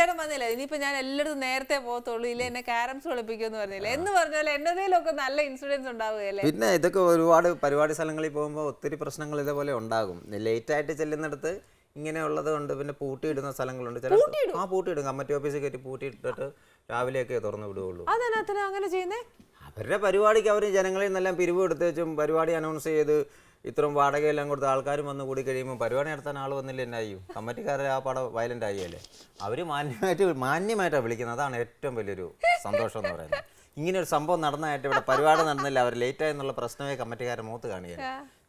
ചേട്ടൻ വന്നില്ല? ഇനിയിപ്പോ ഞാൻ എല്ലായിടത്തും നേരത്തെ പോകത്തുള്ളൂ. ഇല്ല എന്നെ ക്യാരംസ് കളിപ്പിക്കുമെന്ന് പറഞ്ഞില്ല? എന്ന് പറഞ്ഞാൽ എന്നതേലൊക്കെ നല്ല ഇൻസിഡൻസ് ഉണ്ടാവുകയല്ലേ? പിന്നെ ഇതൊക്കെ ഒരുപാട് പരിപാടി സ്ഥലങ്ങളിൽ പോകുമ്പോൾ ഒത്തിരി പ്രശ്നങ്ങൾ ഇതേപോലെ ഉണ്ടാകും. ലേറ്റ് ആയിട്ട് ചെല്ലുന്നിടത്ത് ഇങ്ങനെയുള്ളത് കൊണ്ട് പിന്നെ പൂട്ടിയിടുന്ന സ്ഥലങ്ങളുണ്ട്. ചില ആ പൂട്ടിയിടും. കമ്മിറ്റി ഓഫീസിൽ കയറ്റി പൂട്ടിയിട്ടിട്ട് രാവിലെയൊക്കെ തുറന്നു വിടുകയുള്ളൂ. അതെന്നാത്തിനാ അങ്ങനെ ചെയ്യുന്നേ? അവരുടെ പരിപാടിക്ക് അവർ ജനങ്ങളിൽ നിന്നെല്ലാം പിരിവ് എടുത്ത് വെച്ചും പരിപാടി അനൗൺസ് ചെയ്ത് ഇത്രയും വാടകയെല്ലാം കൊടുത്ത് ആൾക്കാരും വന്ന് കൂടി കഴിയുമ്പോൾ പരിപാടി നടത്താൻ ആൾ വന്നില്ല എന്നായി കമ്മിറ്റിക്കാരെ ആ പടം വയലന്റ് ആയില്ലേ അവർ മാന്യമായിട്ട് മാന്യമായിട്ടാണ് വിളിക്കുന്നത്. അതാണ് ഏറ്റവും വലിയൊരു സന്തോഷം എന്ന് പറയുന്നത്. ഇങ്ങനെ ഒരു സംഭവം നടന്നതായിട്ട് ഇവിടെ പരിപാടി നടന്നില്ല. അവർ ലേറ്റ് ആയെന്നുള്ള പ്രശ്നമേ കമ്മിറ്റിക്കാരെ മുഖത്ത് കാണിയത്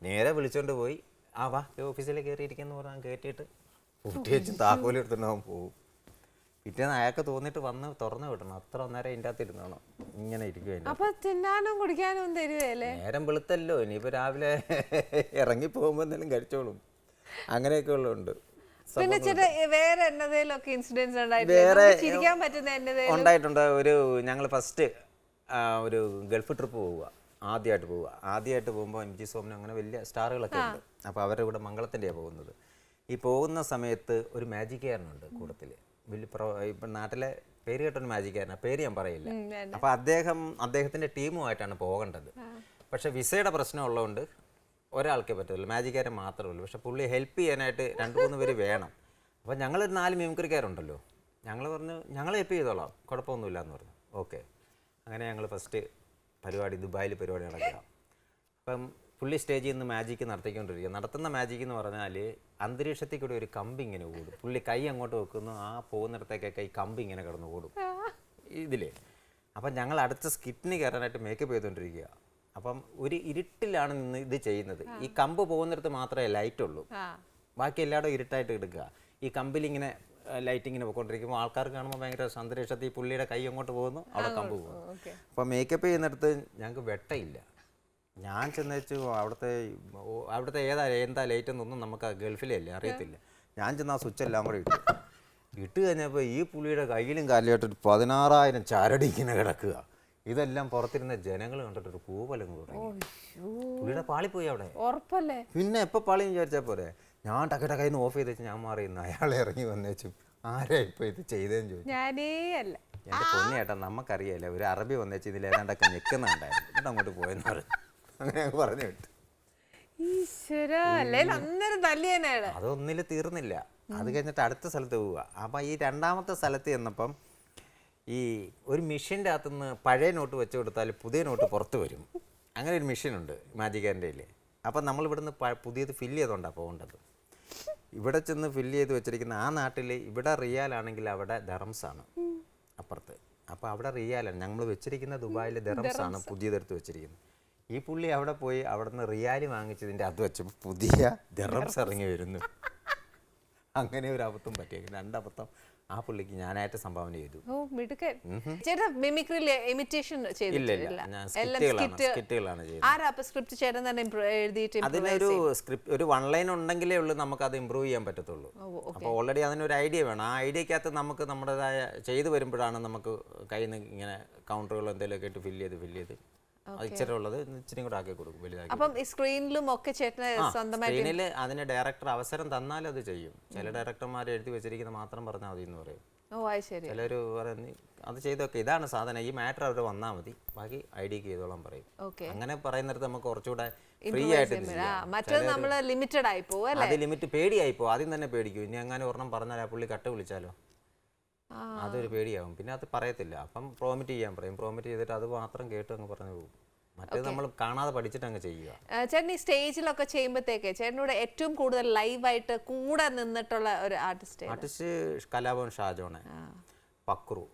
നേരെ വിളിച്ചോണ്ട് പോയി. ആ വാ ഓഫീസിൽ കയറിയിരിക്കുന്നു പറഞ്ഞാൽ കയറ്റിയിട്ട് പൂട്ടി വെച്ച് താക്കോലും എടുത്തിട്ട് അവൻ പോകും പിറ്റേന്ന് അയാൾക്ക് തോന്നിട്ട് വന്ന് തുറന്നു വിടണം. അത്ര നേരം ഇതിന്റെ അകത്ത് ഇരുന്നോണം ഇങ്ങനെ ഇരിക്കും അതിന്റെ അപ്പൊ തിന്നാനും കുടിക്കാനും തരുവല്ലേ നേരം വെളുത്തല്ലോ. ഇനിയിപ്പോ രാവിലെ ഇറങ്ങി പോകുമ്പോ എന്തെങ്കിലും കഴിച്ചോളും. അങ്ങനെയൊക്കെ ഉള്ളുണ്ട് പിന്നെ ചേട്ടാ വേറെ എന്നതേലൊക്കെ ഇൻസിഡൻസ് വേറെ ചിരിക്കാൻ പറ്റുന്ന എന്നതേലും? ഉണ്ടായിട്ടുണ്ട്. ഒരു ഞങ്ങൾ ഫസ്റ്റ് ഒരു ഗൾഫ് ട്രിപ്പ് പോവുക. ആദ്യമായിട്ട് പോവുക. ആദ്യമായിട്ട് പോകുമ്പോൾ എം ജി സോമൻ അങ്ങനെ വലിയ സ്റ്റാറുകളൊക്കെ ഉണ്ട്. അപ്പോൾ അവരുടെ കൂടെ മംഗളത്തിന്റെയാണ് പോകുന്നത്. ഈ പോകുന്ന സമയത്ത് ഒരു മാജിക് മാജിക്കാരനുണ്ട് കൂട്ടത്തിൽ വലിയ പ്രോ ഇപ്പം നാട്ടിലെ പേര് കേട്ടൊരു മാജിക്കാരനാണ് പേര് ഞാൻ പറയില്ല. അപ്പം അപ്പോൾ അദ്ദേഹം അദ്ദേഹത്തിന്റെ ടീമുമായിട്ടാണ് പോകേണ്ടത്. പക്ഷേ വിസയുടെ പ്രശ്നം ഉള്ളതുകൊണ്ട് ഒരാൾക്കേ പറ്റുള്ളൂ മാജിക്കാരൻ മാത്രമേ ഉള്ളൂ പക്ഷെ പുള്ളി ഹെൽപ്പ് ചെയ്യാനായിട്ട് രണ്ട് മൂന്ന് പേര് വേണം. അപ്പോൾ ഞങ്ങളൊരു നാല് മിമിക്രിക്കാരുണ്ടല്ലോ ഞങ്ങൾ പറഞ്ഞു ഞങ്ങൾ ഹെൽപ്പ് ചെയ്തോളാം. കുഴപ്പമൊന്നുമില്ല എന്ന് പറഞ്ഞു. ഓക്കെ അങ്ങനെ ഞങ്ങൾ ഫസ്റ്റ് പരിപാടി ദുബായിൽ പരിപാടി നടക്കുക അപ്പം പുള്ളി സ്റ്റേജിൽ നിന്ന് മാജിക്ക് നടത്തിക്കൊണ്ടിരിക്കുക നടത്തുന്ന മാജിക് എന്ന് പറഞ്ഞാൽ അന്തരീക്ഷത്തിൽ കൂടി ഒരു കമ്പി ഇങ്ങനെ ഓടും. പുള്ളി കൈ അങ്ങോട്ട് വെക്കുന്നു ആ പോകുന്നിടത്തേക്കൊക്കെ ഈ കമ്പി ഇങ്ങനെ കിടന്നു ഓടും. ഇതിലെ. അപ്പം ഞങ്ങൾ അടുത്ത സ്കിറ്റിന് കയറാനായിട്ട് മേക്കപ്പ് ചെയ്തുകൊണ്ടിരിക്കുക അപ്പം ഒരു ഇരുട്ടിലാണ് നിന്ന് ഇത് ചെയ്യുന്നത്. ഈ കമ്പ് പോകുന്നിടത്ത് മാത്രമേ ലൈറ്റ് ഉള്ളൂ. ബാക്കി എല്ലായിടും ഇരുട്ടായിട്ട് എടുക്കുക ഈ കമ്പിൽ ഇങ്ങനെ ലൈറ്റ് ഇങ്ങനെ പോയിക്കൊണ്ടിരിക്കുമ്പോൾ ആൾക്കാർ കാണുമ്പോൾ ഭയങ്കര അന്തരീക്ഷത്തിൽ ഈ പുള്ളിയുടെ കൈ അങ്ങോട്ട് പോകുന്നു അവിടെ കമ്പ് പോകുന്നു. അപ്പം അപ്പോൾ മേക്കപ്പ് ചെയ്യുന്നിടത്ത് ഞങ്ങൾക്ക് വെട്ടയില്ല. ഞാൻ ചെന്നേച്ച് അവിടുത്തെ അവിടുത്തെ ഏതാ എന്താ ലൈറ്റ് എന്നൊന്നും നമുക്ക് ഗൾഫിലേ അല്ലേ അറിയത്തില്ല. ഞാൻ ചെന്ന് ആ സ്വിച്ച് എല്ലാം കൂടെ ഇട്ടു. ഇട്ട് കഴിഞ്ഞപ്പോൾ ഈ പുള്ളിയുടെ കയ്യിലും കാലിലായിട്ട് ഒരു പതിനാറായിരം ചരടി ഇങ്ങനെ കിടക്കുക. ഇതെല്ലാം പുറത്തിരുന്ന ജനങ്ങൾ കണ്ടിട്ട് ഒരു കൂവലും തുടങ്ങി. പുള്ളിയുടെ പോയി അവിടെ. ഉറപ്പല്ലേ? പിന്നെ എപ്പോൾ പാളിയും വിചാരിച്ചാൽ പോരെ? ഞാൻ ടക്കട്ട കയ്യിൽ നിന്ന് ഓഫ് ചെയ്ത് വെച്ച് ഞാൻ മാറി അയാളെ ഇറങ്ങി വന്നേച്ചു ആരാ ഇപ്പൊ ഇത് ചെയ്തതെന്ന് ചോദിച്ചു. ഞാനേ അല്ല. എന്റെ പൊന്നിയേട്ടാ നമുക്കറിയാലോ ഒരു അറബി വന്നേച്ച് ഇതിൽ ഏതാണ്ടൊക്കെ നിൽക്കുന്നുണ്ടായിരുന്നു എന്നിട്ട് അങ്ങോട്ട് പോയെന്ന് പറഞ്ഞു. അങ്ങനെ ഞങ്ങൾ പറഞ്ഞു വിട്ടു. ഈശ്വര അല്ലേ അന്നേരം തല്ലിയനാണ് അതൊന്നിൽ തീർന്നില്ല. അത് കഴിഞ്ഞിട്ട് അടുത്ത സ്ഥലത്ത് പോവുക. അപ്പം ഈ രണ്ടാമത്തെ സ്ഥലത്ത് ചെന്നപ്പം ഈ ഒരു മെഷീന്റെ അകത്തുനിന്ന് പഴയ നോട്ട് വെച്ച് കൊടുത്താൽ പുതിയ നോട്ട് പുറത്ത് വരും. അങ്ങനെ ഒരു മെഷീനുണ്ട് മാജിക്കാരന്റെ കയ്യിൽ അപ്പം നമ്മൾ ഇവിടുന്ന് പുതിയത് ഫില്ല് ചെയ്തുകൊണ്ടാണ് പോകേണ്ടത്. ഇവിടെ ചെന്ന് ഫില്ല് ചെയ്ത് വെച്ചിരിക്കുന്ന ആ നാട്ടിൽ ഇവിടെ റിയാലാണെങ്കിൽ അവിടെ ദറംസാണ് അപ്പുറത്ത്. അപ്പോൾ അവിടെ റിയാലാണ്. ഞങ്ങൾ വെച്ചിരിക്കുന്ന ദുബായിലെ ദുബായിൽ ആണ് പുതിയതെടുത്ത് വെച്ചിരിക്കുന്നത്. ഈ പുള്ളി അവിടെ പോയി അവിടെ റിയാലി റിയാൽ വാങ്ങിച്ചതിന്റെ അത് വെച്ചപ്പോൾ പുതിയ ദറംസ് ഇറങ്ങി വരുന്നു. അങ്ങനെ ഒരു അബദ്ധം പറ്റിയേക്കും രണ്ടബദ്ധം ആ പുള്ളിക്ക് ഞാനായിട്ട് സംഭാവന ചെയ്തു. ഓ മിടുക്കൻ. ചേട്ടാ മിമിക്രിയിൽ ഇമിറ്റേഷൻ സ്കിറ്റുകളാണ് ആരാ സ്ക്രിപ്റ്റ് ചേട്ടൻ തന്നെ impro- എഴുതിയിട്ട് അതിനൊരു സ്ക്രിപ്റ്റ് ഒരു വൺ ലൈൻ ഉണ്ടെങ്കിലേ ഉള്ളൂ നമുക്ക് അത് ഇമ്പ്രൂവ് ചെയ്യാൻ പറ്റത്തുള്ളൂ. അപ്പോൾ ഓൾറെഡി അതിനൊരു ഐഡിയ വേണം. ആ ഐഡിയക്കകത്ത് നമുക്ക് നമ്മുടേതായ ചെയ്തു വരുമ്പോഴാണ് നമുക്ക് കയ്യിൽ നിന്ന് ഇങ്ങനെ കൗണ്ടറുകൾ എന്തെങ്കിലുമൊക്കെ ഇട്ട് ഫില്ല് ചെയ്ത് ഫില്ല് ചെയ്ത് ഇച്ചിരി ഉള്ളത് ഇച്ചിരി കൂടെ ആക്കി കൊടുക്കും വലുതാക്കി അപ്പം സ്ക്രീനിലും ഒക്കെ ചേട്ടന് സ്വന്തമായിട്ട് സ്ക്രീനിൽ അതിന് ഡയറക്ടർ അവസരം തന്നാൽ അത് ചെയ്യും. ചില ഡയറക്ടർമാർ എഴുതി വെച്ചിരിക്കുന്നത് മാത്രം പറഞ്ഞാൽ മതി എന്ന് പറയും. ഓ അത് ശരി. ചിലർ പറയുന്നത് അത് ചെയ്തൊക്കെ ഇതാണ് സാധനം ഈ മാറ്റർ അവർ വന്നാൽ മതി. ബാക്കി ഐഡിയക്ക് ചെയ്തോളാം പറയും. ഓക്കെ. അങ്ങനെ പറയുന്നിടത്ത് നമുക്ക് കുറച്ചുകൂടെ ഫ്രീ ആയിട്ട് ഇത് ചെയ്യാം. മറ്റത് നമ്മൾ ലിമിറ്റഡ് ആയി പോവും അല്ലേ? അത് ലിമിറ്റ് പേടിയായി പേടിയായിപ്പോ ആദ്യം തന്നെ പേടിക്കും. ഇനി അങ്ങനെ ഒരെണ്ണം പറഞ്ഞാൽ ആ പുള്ളി കട്ട് വിളിച്ചാലോ. അതൊരു പേടിയാവും. പിന്നെ അത് പറയത്തില്ല. അപ്പം പ്രോമിറ്റ് ചെയ്യാൻ പറയും. പ്രോമിറ്റ് ചെയ്തിട്ട് അത് മാത്രം കേട്ട് അങ്ങ് പറഞ്ഞു പോകും. മറ്റേത് നമ്മൾ കാണാതെ പഠിച്ചിട്ട് അങ്ങ് ചെയ്യുക. ചേട്ടൻ ഈ സ്റ്റേജിലൊക്കെ ചെയ്യുമ്പോഴത്തേക്ക് ചേട്ടനോട് ഏറ്റവും കൂടുതൽ ലൈവായിട്ട് കൂടെ നിന്നിട്ടുള്ള ഒരു ആർട്ടിസ്റ്റ് ആർട്ടിസ്റ്റ് കലാഭവൻ ഷാജോണ്. പക്രു.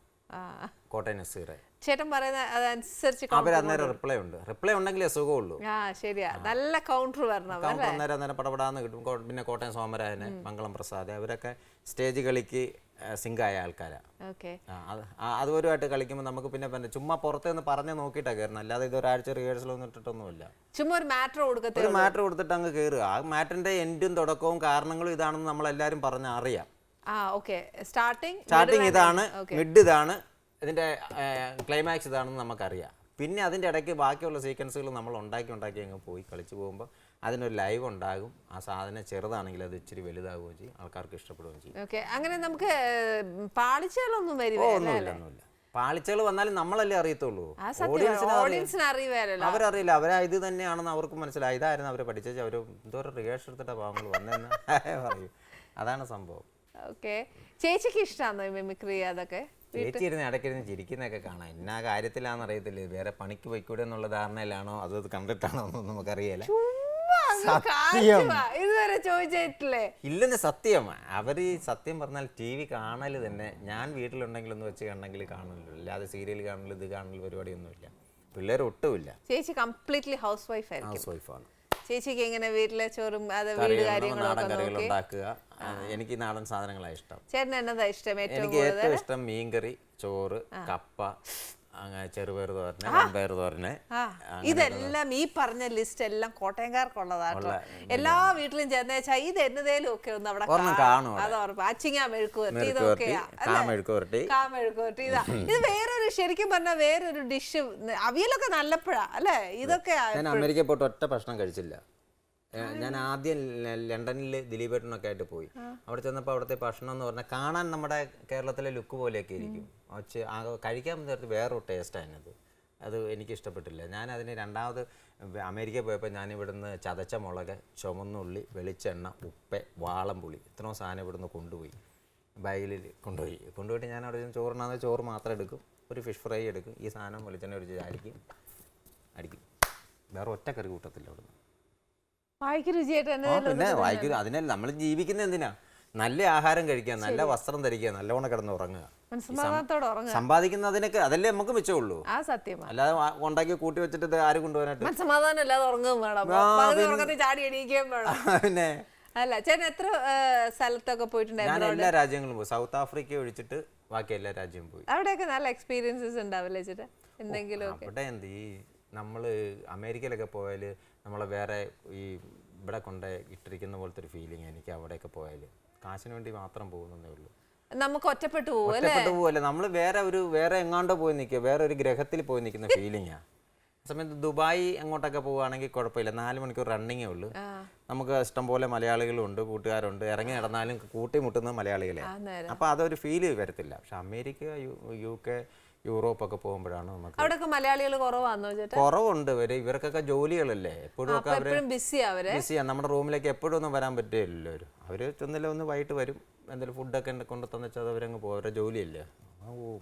കോട്ടയം നസീറെ. ചേട്ടൻ പറയുന്ന അതനുസരിച്ച് അവർ അന്നേരം റിപ്ലൈ ഉണ്ട്. റിപ്ലൈ ഉണ്ടെങ്കിലേ സുഖമുള്ളൂ. ആ ശരിയാ. നല്ല കൗണ്ടർ വരണം കൗണ്ടർ അന്നേരം അന്നേരം പടപടാന്ന് കിട്ടും. പിന്നെ കോട്ടയം സോമരായനെ മംഗളം പ്രസാദ് അവരൊക്കെ സ്റ്റേജ് കളിക്ക് സിങ്കായ ആൾക്കാരാണ് ഓക്കെ. അതുവരുമായിട്ട് കളിക്കുമ്പോൾ നമുക്ക് പിന്നെ പിന്നെ ചുമ്മാ പുറത്ത് നിന്ന് പറഞ്ഞ് നോക്കിയിട്ടാണ് കയറുന്നത് അല്ലാതെ ഇത് ഒരാഴ്ച റിഹേഴ്സലൊന്നും ഇട്ടിട്ടൊന്നുമില്ല. ചുമ്മാ ഒരു മാറ്റർ കൊടുക്കത്തേ ഒരു മാറ്റർ കൊടുത്തിട്ട് അങ്ങ് കയറുക ആ മാറ്ററിന്റെ എൻഡും തുടക്കവും കാരണങ്ങളും ഇതാണെന്ന് നമ്മളെല്ലാവരും പറഞ്ഞ് അറിയാം. സ്റ്റാർട്ടിങ് സ്റ്റാർട്ടിങ് ഇതാണ് മിഡ് ഇതാണ് ഇതിന്റെ ക്ലൈമാക്സ് ഇതാണെന്ന് നമുക്കറിയാം. പിന്നെ അതിന്റെ ഇടയ്ക്ക് ബാക്കിയുള്ള സീക്വൻസുകൾ നമ്മൾ ഉണ്ടാക്കി ഉണ്ടാക്കി അങ്ങ് പോയി കളിച്ചു പോകുമ്പോൾ അതിനൊരു ലൈവ് ഉണ്ടാകും. ആ സാധനം ചെറുതാണെങ്കിൽ അത് ഇച്ചിരി വലുതാവുകയും ചെയ്യും. ആൾക്കാർക്ക് ഇഷ്ടപ്പെടുകയും ചെയ്യും. ഓക്കെ. അങ്ങനെ നമുക്ക് പാളിച്ചകളൊന്നും വരില്ല ഒന്നുമില്ല ഒന്നുമില്ല. പാളിച്ചകൾ വന്നാലും നമ്മളല്ലേ അറിയത്തുള്ളൂ. ഓഡിയൻസിന് അവരറിയില്ല. അവരാ ഇത് തന്നെയാണെന്ന് അവർക്ക് മനസ്സിലായി. ഇതായിരുന്നു അവർ പഠിച്ചത്. അവർ എന്തോ റിഹേഴ്സൽ എടുത്തിട്ടാ പാവങ്ങൾ വന്നതെന്ന് പറയും. അതാണ് സംഭവം. ഓക്കെ. ചേച്ചിക്ക് ഇഷ്ടമാണോ മിമിക്രി അതൊക്കെ? ചേച്ചി ഇരുന്ന് ഇടയ്ക്കിരുന്ന് ചിരിക്കുന്നൊക്കെ കാണാം. എന്നാ കാര്യത്തിലാണെന്ന് അറിയത്തില്ല. വേറെ പണിക്ക് പോയിക്കൂടെ എന്നുള്ള ധാരണയിലാണോ? അതോ കണ്ടിട്ടാണോ എന്നൊന്നും നമുക്കറിയില്ല സത്യം. ഇതുവരെ ചോദിച്ചിട്ടില്ലേ? ഇല്ലെന്ന് സത്യം. അവർ സത്യം പറഞ്ഞാൽ ടി വി കാണൽ തന്നെ ഞാൻ വീട്ടിലുണ്ടെങ്കിൽ ഒന്ന് വെച്ച് കണ്ടെങ്കിൽ കാണുമല്ലോ അല്ലാതെ സീരിയൽ കാണൽ ഇത് കാണൽ പരിപാടിയൊന്നുമില്ല. പിള്ളേർ ഒട്ടുമില്ല. ചേച്ചി കംപ്ലീറ്റ്ലി ഹൗസ് വൈഫ് ആയിരിക്കും. ഹൗസ് വൈഫാണ് ചേച്ചിക്ക് എങ്ങനെ വീട്ടിലെ ചോറും അത് വീട് കാര്യങ്ങളൊക്കെ ഉണ്ടാക്കുക. എനിക്ക് നാടൻ സാധനങ്ങളാണ് ഇഷ്ടം. ചേട്ടൻ എന്നതാ ഇഷ്ടം ഏറ്റവും എനിക്ക് ഏറ്റവും ഇഷ്ടം മീൻകറി ചോറ് കപ്പ ചെറുപയർ തോരന് വൻപയർ തോരന്. ആ. ഇതെല്ലാം ഈ പറഞ്ഞ ലിസ്റ്റ് എല്ലാം കോട്ടയംകാർക്കുള്ളതാട്ടോ. എല്ലാ വീട്ടിലും ചെന്നേച്ചാ ഇത് എന്നതേലും ഒക്കെ ഒന്ന് അവിടെ ഒരെണ്ണം കാണും. കാണും അവിടെ. അത് ഉറപ്പ്. അച്ചിങ്ങ മെഴുക്കുവരട്ടി മെഴുക്ക് ഇതൊക്കെയാ കാമെഴുക്കുവരട്ടി ഇതാ. ഇത് വേറൊരു ശരിക്കും പറഞ്ഞാൽ വേറൊരു ഡിഷ് അവിയലൊക്കെ നല്ലപ്പോഴാ അല്ലേ? ഇതൊക്കെ ഞാൻ അമേരിക്കയിൽ പോയിട്ട് ഒറ്റ ഭക്ഷണം കഴിച്ചില്ല. ഞാൻ ആദ്യം ലണ്ടനിൽ ദിലീപേട്ടനൊക്കെ ആയിട്ട് പോയി. അവിടെ ചെന്നപ്പോൾ അവിടുത്തെ ഭക്ഷണം എന്ന് പറഞ്ഞാൽ കാണാൻ നമ്മുടെ കേരളത്തിലെ ലുക്ക് പോലെയൊക്കെ ഇരിക്കും. പക്ഷേ കഴിക്കാൻ നേരത്ത് വേറൊരു ടേസ്റ്റാണ് അതിനത് അത് എനിക്ക് ഇഷ്ടപ്പെട്ടില്ല. ഞാൻ അതിന് രണ്ടാമത് അമേരിക്ക പോയപ്പോൾ ഞാൻ ഇവിടുന്ന് ചതച്ച മുളക് ചുമന്നുള്ളി വെളിച്ചെണ്ണ ഉപ്പ് വാളംപുളി ഇത്രയും സാധനം ഇവിടുന്ന് കൊണ്ടുപോയി. ബാഗിൽ കൊണ്ടുപോയി. കൊണ്ടുപോയിട്ട് ഞാൻ അവിടെ ചെന്ന് ചോറിനാന്ന് ചോറ് മാത്രം എടുക്കും. ഒരു ഫിഷ് ഫ്രൈ എടുക്കും. ഈ സാധനം വെളിച്ചെണ്ണ ഒഴിച്ച് അടിക്കും. അടിക്കും. വേറെ ഒറ്റ കറി കൂട്ടത്തില്ല അവിടുന്ന്. വായിക്ക് രുചിയായിട്ട് ആ, പിന്നെ വായിക്കുക അതിനല്ല നമ്മൾ ജീവിക്കുന്ന എന്തിനാ? നല്ല ആഹാരം കഴിക്കുക നല്ല വസ്ത്രം ധരിക്കുക നല്ലവണ്ണം കിടന്ന് ഉറങ്ങുക. മനസ്സമാധാനത്തോടെ ഉറങ്ങുക. സമ്പാദിക്കുന്നതിനൊക്കെ അതല്ലേ നമുക്ക് മിച്ചമുള്ളൂ. ആ സത്യമാണ്. അല്ലാതെ വാ- ഉണ്ടാക്കി കൂട്ടി വെച്ചിട്ട് ഇത് ആര് കൊണ്ടുപോകാനായിട്ട് മനസ്സമാധാനം ഇല്ലാതെ ഉറങ്ങുകയും വേണം. ആ, പകുതി പിന്നെ- ഉറക്കത്തിൽ ചാടി എണീക്കുകയും വേണം. പിന്നെ അല്ല ചേട്ടൻ എത്ര ആ, സ്ഥലത്തൊക്കെ ഞാൻ എല്ലാ രാജ്യങ്ങളും പോയി. സൗത്ത് ആഫ്രിക്ക ഒഴിച്ചിട്ട് ബാക്കി എല്ലാ രാജ്യവും പോയി. അവിടെയൊക്കെ നല്ല എക്സ്പീരിയൻസസ് ഉണ്ടാവില്ലേ ചേട്ടാ? എന്തെങ്കിലും അവിടെ എന്ത് ഈ നമ്മൾ അമേരിക്കയിലൊക്കെ പോയാൽ നമ്മളെ വേറെ ഈ ഇവിടെ കൊണ്ട് ഇട്ടിരിക്കുന്ന പോലത്തെ ഒരു ഫീലിംഗ് എനിക്ക് അവിടെയൊക്കെ പോയാൽ കാശിന് വേണ്ടി മാത്രം പോകുന്നതേ ഉള്ളൂ. നമുക്ക് ഒറ്റപ്പെട്ടു ഒറ്റപ്പെട്ടു പോവല്ലേ? നമ്മൾ വേറെ ഒരു വേറെ എങ്ങാണ്ടോ പോയി നിൽക്കുക വേറെ ഒരു ഗ്രഹത്തിൽ പോയി നിൽക്കുന്ന ഫീലിംഗാ സമയത്ത് ദുബായ് എങ്ങോട്ടൊക്കെ പോവുകയാണെങ്കിൽ കുഴപ്പമില്ല. നാല് മണിക്കൂർ റണ്ണിങ്ങേ ഉള്ളൂ. നമുക്ക് ഇഷ്ടംപോലെ മലയാളികളും ഉണ്ട് കൂട്ടുകാരുണ്ട്. ഇറങ്ങി നടന്നാലും കൂട്ടിമുട്ടുന്ന മലയാളികളെ അപ്പോൾ അതൊരു ഫീൽ വരത്തില്ല. പക്ഷെ അമേരിക്ക യു കെ യൂറോപ്പ് ഒക്കെ പോകുമ്പോഴാണ് നമുക്ക് അവിടെയൊക്കെ മലയാളികൾ കുറവാണോ ചേട്ടാ? കുറവുണ്ട് ഇവർ. ഇവർക്കൊക്കെ ജോലികളല്ലേ? എപ്പോഴും ഒക്കെ അവർ ബിസിയാണ് നമ്മുടെ റൂമിലേക്ക് എപ്പോഴും ഒന്നും വരാൻ പറ്റില്ലല്ലോ അവർ. അവർ ചെന്നില്ല ഒന്ന് വൈകിട്ട് വരും. എന്തെങ്കിലും ഫുഡൊക്കെ കൊണ്ട് തന്നെച്ചാൽ അവരങ്ങ് പോകും. അവരുടെ ജോലിയല്ലേ. ഓ.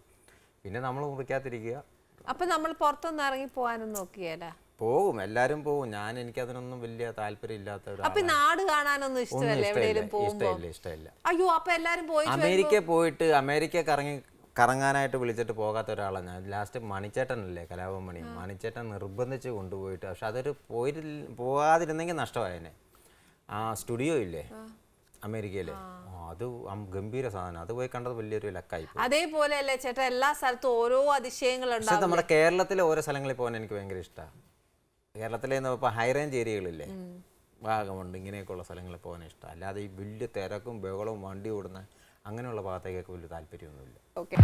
പിന്നെ നമ്മൾ മുറിക്കാതിരിക്കുക അപ്പൊ നമ്മൾ പുറത്തൊന്നും ഇറങ്ങി പോകാനൊന്നും നോക്കിയാല പോകും. എല്ലാരും പോകും. ഞാൻ എനിക്ക് അതിനൊന്നും വലിയ താല്പര്യം ഇല്ലാത്ത അപ്പൊ നാട് കാണാനൊന്നും ഇഷ്ടമല്ല? ഇഷ്ടമല്ലേ ഇഷ്ടമില്ല. എവിടെയെങ്കിലും ഇഷ്ടമില്ല ഇഷ്ടമില്ല. അയ്യോ അപ്പൊ എല്ലാരും പോയി അമേരിക്ക പോയിട്ട് അമേരിക്ക കറങ്ങി കറങ്ങാനായിട്ട് വിളിച്ചിട്ട് പോകാത്ത ഒരാളാണ് ഞാൻ. ലാസ്റ്റ് മണിച്ചേട്ടനല്ലേ കലാപം മണി മണിച്ചേട്ടൻ നിർബന്ധിച്ച് കൊണ്ടുപോയിട്ട് പക്ഷെ അതൊരു പോയി പോകാതിരുന്നെങ്കിൽ നഷ്ടമായേനെ. ആ സ്റ്റുഡിയോ ഇല്ലേ? അമേരിക്കയിലെ. അത് ഗംഭീര സാധനം. അത് പോയി കണ്ടത് വലിയൊരു ലക്കായി. അതേപോലെ അല്ലേ ചേട്ടാ എല്ലാ സ്ഥലത്തും ഓരോ അതിശയങ്ങളുണ്ട് നമ്മുടെ കേരളത്തിലെ ഓരോ സ്ഥലങ്ങളിൽ പോകാൻ എനിക്ക് ഭയങ്കര ഇഷ്ടമാണ് കേരളത്തിലെ ഹൈറേഞ്ച് ഹൈ റേഞ്ച് ഏരിയകളില്ലേ ഭാഗമുണ്ട് ഇങ്ങനെയൊക്കെയുള്ള സ്ഥലങ്ങളിൽ പോകാൻ ഇഷ്ടം. അല്ലാതെ ഈ വലിയ തിരക്കും ബഹളവും വണ്ടി ഓടുന്ന അങ്ങനെയുള്ള ഭാഗത്തേക്കൊക്കെ വലിയ താല്പര്യമൊന്നുമില്ല. ഓക്കെ